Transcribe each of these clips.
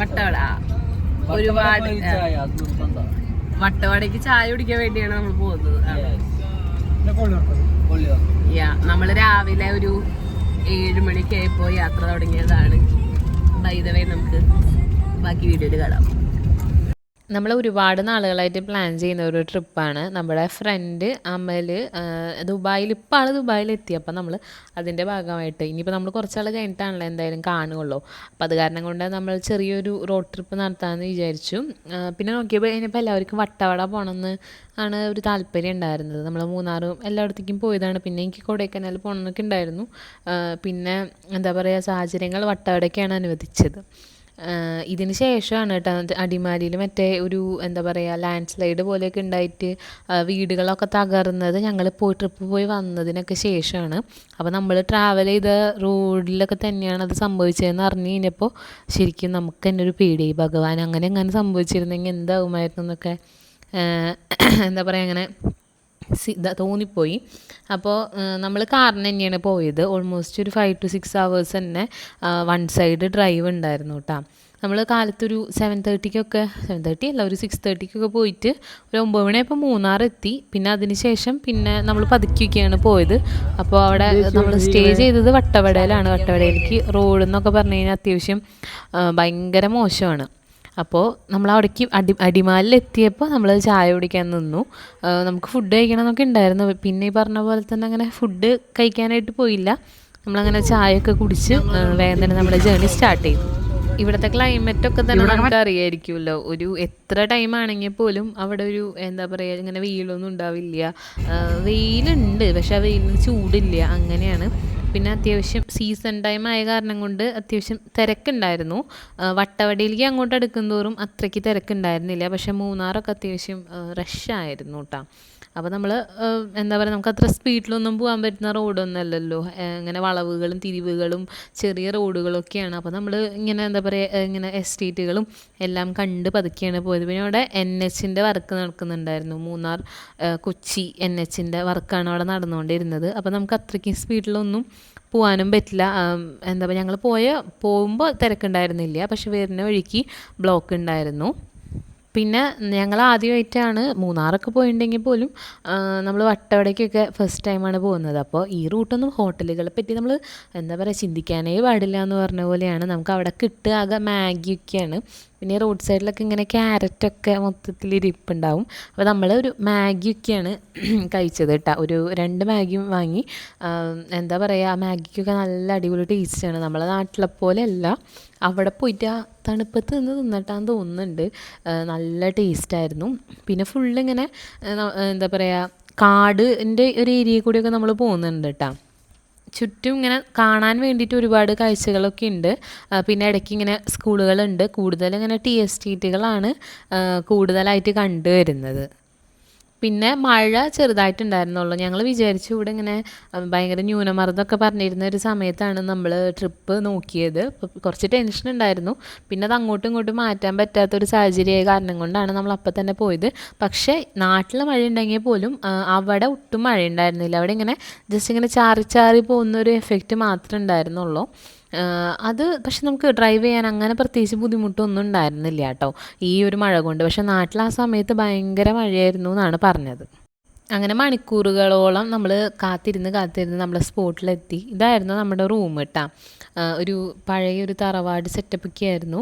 വട്ടവട. ഒരുപാട് വട്ടവടയ്ക്ക് ചായ കുടിക്കാൻ വേണ്ടിയാണ് നമ്മൾ പോകുന്നത്. നമ്മൾ രാവിലെ ഒരു ഏഴ് പോയി യാത്ര തുടങ്ങിയതാണ്. വൈദവേ നമുക്ക് ബാക്കി വീഡിയോയിൽ കാണാം. നമ്മൾ ഒരുപാട് നാളുകളായിട്ട് പ്ലാൻ ചെയ്യുന്ന ഒരു ട്രിപ്പാണ് നമ്മുടെ ഫ്രണ്ട് അമൽ ദുബായിൽ ഇപ്പോൾ ആൾ ദുബായിൽ എത്തി. അപ്പം നമ്മൾ അതിന്റെ ഭാഗമായിട്ട്. ഇനിയിപ്പോൾ നമ്മൾ കുറച്ചാൾ കഴിഞ്ഞിട്ടാണല്ലോ എന്തായാലും കാണുകയുള്ളൂ. അപ്പോൾ അത് കാരണം കൊണ്ട് നമ്മൾ ചെറിയൊരു റോഡ് ട്രിപ്പ് നടത്താമെന്ന് വിചാരിച്ചു. പിന്നെ നോക്കിയപ്പോൾ ഇനിയിപ്പോൾ എല്ലാവർക്കും വട്ടവട പോകണമെന്ന് ആണ് ഒരു താല്പര്യം ഉണ്ടായിരുന്നത്. നമ്മൾ മൂന്നാറും എല്ലായിടത്തേക്കും പോയതാണ്. പിന്നെ എനിക്ക് കൊടൈക്കനാൽ പോകണമെന്നൊക്കെ ഉണ്ടായിരുന്നു. പിന്നെ എന്താ പറയുക സാഹചര്യങ്ങൾ വട്ടവടയ്ക്കാണ് അനുവദിച്ചത്. ഇതിന് ശേഷമാണ് കേട്ടോ അടിമാലിയിൽ മറ്റേ ഒരു എന്താ പറയുക ലാൻഡ് സ്ലൈഡ് പോലെയൊക്കെ ഉണ്ടായിട്ട് വീടുകളൊക്കെ തകർന്നത് ഞങ്ങൾ പോയി ട്രിപ്പ് പോയി വന്നതിനൊക്കെ ശേഷമാണ്. അപ്പോൾ നമ്മൾ ട്രാവൽ ചെയ്ത റോഡിലൊക്കെ തന്നെയാണ് അത് സംഭവിച്ചതെന്ന് അറിഞ്ഞു കഴിഞ്ഞപ്പോൾ ശരിക്കും നമുക്ക് തന്നെ ഒരു പേടിയായി ഭഗവാൻ അങ്ങനെ എങ്ങനെ സംഭവിച്ചിരുന്നെങ്കിൽ എന്താകുമായിരുന്നു എന്നൊക്കെ എന്താ പറയുക അങ്ങനെ തോന്നിപ്പോയി. അപ്പോൾ നമ്മൾ കാറിന് തന്നെയാണ് പോയത്. ഓൾമോസ്റ്റ് ഒരു ഫൈവ് ടു സിക്സ് അവേഴ്സ് തന്നെ വൺ സൈഡ് ഡ്രൈവ് ഉണ്ടായിരുന്നു കേട്ടോ നമ്മൾ കാലത്തൊരു സെവൻ തേർട്ടിക്കൊക്കെ സെവൻ തേർട്ടി അല്ല ഒരു സിക്സ് തേർട്ടിക്കൊക്കെ പോയിട്ട് ഒരു ഒമ്പത് മണിയായപ്പോൾ മൂന്നാർ എത്തി. പിന്നെ അതിന് ശേഷം പിന്നെ നമ്മൾ പതുക്കിയൊക്കെയാണ് പോയത്. അപ്പോൾ അവിടെ നമ്മൾ സ്റ്റേ ചെയ്തത് വട്ടവടയിലാണ്. വട്ടവടയിലേക്ക് റോഡ് എന്നൊക്കെ പറഞ്ഞു കഴിഞ്ഞാൽ അത്യാവശ്യം ഭയങ്കര മോശമാണ്. അപ്പോൾ നമ്മൾ അവിടേക്ക് അടി അടിമാലിൽ എത്തിയപ്പോൾ നമ്മൾ ചായ കുടിക്കാൻ നിന്നു. നമുക്ക് ഫുഡ് കഴിക്കണമെന്നൊക്കെ ഉണ്ടായിരുന്നു പിന്നെ ഈ പറഞ്ഞ പോലെ തന്നെ അങ്ങനെ ഫുഡ് കഴിക്കാനായിട്ട് പോയില്ല. നമ്മളങ്ങനെ ചായയൊക്കെ കുടിച്ച് വേഗം തന്നെ നമ്മുടെ ജേർണി സ്റ്റാർട്ട് ചെയ്തു. ഇവിടുത്തെ ക്ലൈമറ്റ് ഒക്കെ തന്നെ നമുക്ക് അറിയായിരിക്കുമല്ലോ. ഒരു എത്ര ടൈം ആണെങ്കിൽ പോലും അവിടെ ഒരു എന്താ പറയുക ഇങ്ങനെ വെയിലൊന്നും ഉണ്ടാവില്ല. വെയിലുണ്ട് പക്ഷെ ആ വെയിലിന് ചൂടില്ല. അങ്ങനെയാണ്. പിന്നെ അത്യാവശ്യം സീസൺ ടൈം ആയ കാരണം കൊണ്ട് അത്യാവശ്യം തിരക്കുണ്ടായിരുന്നു. വട്ടവടയിലേക്ക് അങ്ങോട്ട് എടുക്കും തോറും അത്രയ്ക്ക് തിരക്കുണ്ടായിരുന്നില്ല. പക്ഷെ മൂന്നാറൊക്കെ അത്യാവശ്യം റഷായിരുന്നു കേട്ടോ അപ്പോൾ നമ്മൾ എന്താ പറയുക നമുക്ക് അത്ര സ്പീഡിലൊന്നും പോകാൻ പറ്റുന്ന റോഡൊന്നും അല്ലല്ലോ ആ, ഇങ്ങനെ വളവുകളും തിരിവുകളും ചെറിയ റോഡുകളൊക്കെയാണ്. അപ്പോൾ നമ്മൾ ഇങ്ങനെ എന്താ പറയുക ഇങ്ങനെ എസ്റ്റേറ്റുകളും എല്ലാം കണ്ട് പതുക്കെയാണ് പോയത്. പിന്നെ അവിടെ എൻ എച്ചിന്റെ വർക്ക് നടക്കുന്നുണ്ടായിരുന്നു. മൂന്നാർ കൊച്ചി എൻ എച്ചിന്റെ വർക്കാണ് അവിടെ നടന്നുകൊണ്ടിരുന്നത്. അപ്പോൾ നമുക്ക് അത്രയ്ക്കും സ്പീഡിലൊന്നും പോകാനും പറ്റില്ല. എന്താ പറയുക ഞങ്ങൾ പോയ പോകുമ്പോൾ തിരക്കുണ്ടായിരുന്നില്ല. പക്ഷെ വരുന്ന വഴിക്ക് ബ്ലോക്ക് ഉണ്ടായിരുന്നു. പിന്നെ ഞങ്ങൾ ആദ്യമായിട്ടാണ് മൂന്നാറൊക്കെ പോയിട്ടുണ്ടെങ്കിൽ പോലും നമ്മൾ വട്ടവടയ്ക്കൊക്കെ ഫസ്റ്റ് ടൈമാണ് പോകുന്നത്. അപ്പോൾ ഈ റൂട്ടൊന്നും ഹോട്ടലുകളെ പറ്റി നമ്മൾ എന്താ പറയുക ചിന്തിക്കാനേ പാടില്ല എന്ന് പറഞ്ഞ പോലെയാണ്. നമുക്ക് അവിടെ കിട്ടുക ആകെ മാഗിയൊക്കെയാണ്. പിന്നെ റോഡ് സൈഡിലൊക്കെ ഇങ്ങനെ ക്യാരറ്റൊക്കെ മൊത്തത്തിൽ ഇരിപ്പുണ്ടാവും. അപ്പോൾ നമ്മൾ ഒരു മാഗിയൊക്കെയാണ് കഴിച്ചത് കേട്ടോ. ഒരു രണ്ട് മാഗിയും വാങ്ങി. എന്താ പറയുക ആ മാഗിക്കൊക്കെ നല്ല അടിപൊളി ടേസ്റ്റാണ് നമ്മളെ നാട്ടിലെ പോലെയല്ല അവിടെ പോയിട്ട് ആ തണുപ്പത്ത് നിന്ന് തിന്നിട്ടാന്ന് തോന്നുന്നുണ്ട്. നല്ല ടേസ്റ്റായിരുന്നു പിന്നെ ഫുള്ളിങ്ങനെ എന്താ പറയുക കാടിന്റെ ഒരു ഏരിയയിൽ കൂടിയൊക്കെ നമ്മൾ പോകുന്നുണ്ട് കേട്ടോ. ചുറ്റും ഇങ്ങനെ കാണാൻ വേണ്ടിയിട്ട് ഒരുപാട് കാഴ്ചകളൊക്കെ ഉണ്ട്. പിന്നെ ഇടയ്ക്ക് ഇങ്ങനെ സ്കൂളുകളുണ്ട്. കൂടുതൽ ഇങ്ങനെ ടി എസ്റ്റേറ്റുകളാണ് ടികളാണ് കൂടുതലായിട്ട് കണ്ടുവരുന്നത്. പിന്നെ മഴ ചെറുതായിട്ടുണ്ടായിരുന്നുള്ളൂ. ഞങ്ങൾ വിചാരിച്ചു ഇവിടെ ഇങ്ങനെ ഭയങ്കര ന്യൂനമർദ്ദമൊക്കെ പറഞ്ഞിരുന്ന ഒരു സമയത്താണ് നമ്മൾ ട്രിപ്പ് നോക്കിയത്. കുറച്ച് ടെൻഷൻ ഉണ്ടായിരുന്നു. പിന്നെ അത് അങ്ങോട്ടും ഇങ്ങോട്ടും മാറ്റാൻ പറ്റാത്തൊരു സാഹചര്യമായ കാരണം കൊണ്ടാണ് നമ്മൾ അപ്പം തന്നെ പോയത്. പക്ഷേ നാട്ടിൽ മഴ ഉണ്ടെങ്കിൽ പോലും അവിടെ ഒട്ടും മഴ ഉണ്ടായിരുന്നില്ല. അവിടെ ഇങ്ങനെ ജസ്റ്റ് ഇങ്ങനെ ചാറി ചാറി പോകുന്ന ഒരു എഫക്റ്റ് മാത്രമേ ഉണ്ടായിരുന്നുള്ളൂ. അത് പക്ഷെ നമുക്ക് ഡ്രൈവ് ചെയ്യാൻ അങ്ങനെ പ്രത്യേകിച്ച് ബുദ്ധിമുട്ടൊന്നും ഉണ്ടായിരുന്നില്ല കേട്ടോ. ഈ ഒരു മഴ കൊണ്ട്. പക്ഷെ നാട്ടിൽ ആ സമയത്ത് ഭയങ്കര മഴയായിരുന്നു എന്നാണ് പറഞ്ഞത്. അങ്ങനെ മണിക്കൂറുകളോളം നമ്മൾ കാത്തിരുന്ന് കാത്തിരുന്ന് നമ്മളെ സ്പോട്ടിലെത്തി. ഇതായിരുന്നു നമ്മുടെ റൂം കേട്ടോ ഒരു പഴയ ഒരു തറവാട് സെറ്റപ്പൊക്കെ ആയിരുന്നു.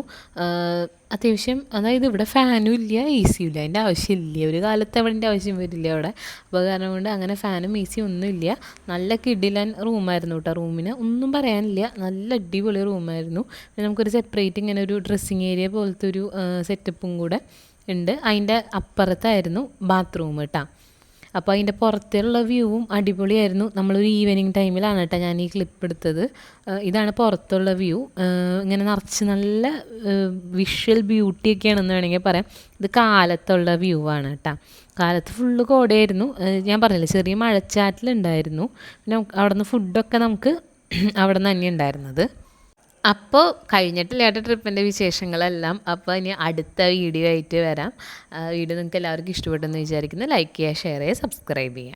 അത്യാവശ്യം അതായത് ഇവിടെ ഫാനും ഇല്ല എ സിയും ഇല്ല. അതിന്റെ ആവശ്യമില്ല. ഒരു കാലത്ത് അവിടെ ആവശ്യം വരില്ല അവിടെ. അപ്പോൾ കാരണം കൊണ്ട് അങ്ങനെ ഫാനും എ സിയും ഒന്നും ഇല്ല. നല്ല കിടിലൻ റൂമായിരുന്നു കേട്ടോ റൂമിന്. ഒന്നും പറയാനില്ല. നല്ല അടിപൊളി റൂമായിരുന്നു പിന്നെ നമുക്കൊരു സെപ്പറേറ്റ് ഇങ്ങനെ ഒരു ഡ്രസ്സിങ് ഏരിയ പോലത്തെ ഒരു സെറ്റപ്പും കൂടെ ഉണ്ട്. അതിന്റെ അപ്പുറത്തായിരുന്നു ബാത്റൂം കേട്ടോ അപ്പോൾ അതിന്റെ പുറത്തുള്ള വ്യൂവും അടിപൊളിയായിരുന്നു. നമ്മളൊരു ഈവനിങ് ടൈമിലാണ് കേട്ടോ ഞാൻ ഈ ക്ലിപ്പ് എടുത്തത്. ഇതാണ് പുറത്തുള്ള വ്യൂ ഇങ്ങനെ നിറച്ച് നല്ല വിഷ്വൽ ബ്യൂട്ടിയൊക്കെയാണെന്ന് വേണമെങ്കിൽ പറയാം. ഇത് കാലത്തുള്ള വ്യൂ ആണ് കേട്ടോ. കാലത്ത് ഫുള്ള് കോടയായിരുന്നു. ഞാൻ പറഞ്ഞില്ലേ ചെറിയ മഴച്ചാറ്റിലുണ്ടായിരുന്നു. പിന്നെ അവിടെ നിന്ന് ഫുഡൊക്കെ നമുക്ക് അവിടെ നിന്ന് തന്നെ ഉണ്ടായിരുന്നത് അപ്പോൾ കഴിഞ്ഞിട്ടില്ല ഏട്ട ട്രിപ്പിന്റെ വിശേഷങ്ങളെല്ലാം അപ്പോൾ ഇനി അടുത്ത വീഡിയോ ആയിട്ട് വരാം. വീഡിയോ നിങ്ങൾക്ക് എല്ലാവർക്കും ഇഷ്ടപ്പെട്ടെന്ന് വിചാരിക്കുന്നു. ലൈക്ക് ചെയ്യുക ഷെയർ ചെയ്യുക സബ്സ്ക്രൈബ് ചെയ്യുക.